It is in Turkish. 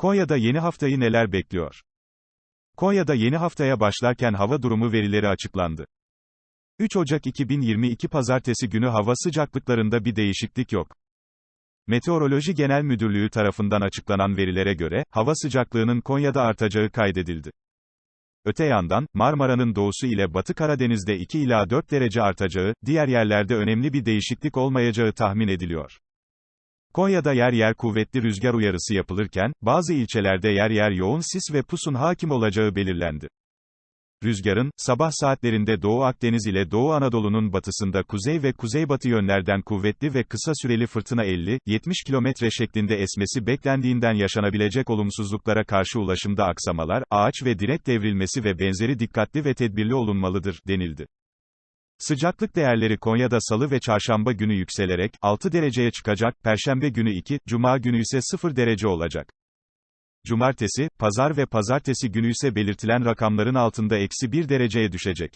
Konya'da yeni haftayı neler bekliyor? Konya'da yeni haftaya başlarken hava durumu verileri açıklandı. 3 Ocak 2022 Pazartesi günü hava sıcaklıklarında bir değişiklik yok. Meteoroloji Genel Müdürlüğü tarafından açıklanan verilere göre, hava sıcaklığının Konya'da artacağı kaydedildi. Öte yandan, Marmara'nın doğusu ile Batı Karadeniz'de 2 ila 4 derece artacağı, diğer yerlerde önemli bir değişiklik olmayacağı tahmin ediliyor. Konya'da yer yer kuvvetli rüzgar uyarısı yapılırken, bazı ilçelerde yer yer yoğun sis ve pusun hakim olacağı belirlendi. Rüzgarın, sabah saatlerinde Doğu Akdeniz ile Doğu Anadolu'nun batısında kuzey ve kuzeybatı yönlerden kuvvetli ve kısa süreli fırtına 50-70 km şeklinde esmesi beklendiğinden yaşanabilecek olumsuzluklara karşı ulaşımda aksamalar, ağaç ve direk devrilmesi ve benzeri dikkatli ve tedbirli olunmalıdır, denildi. Sıcaklık değerleri Konya'da salı ve çarşamba günü yükselerek 6 dereceye çıkacak, perşembe günü 2, cuma günü ise 0 derece olacak. Cumartesi, pazar ve pazartesi günü ise belirtilen rakamların altında eksi 1 dereceye düşecek.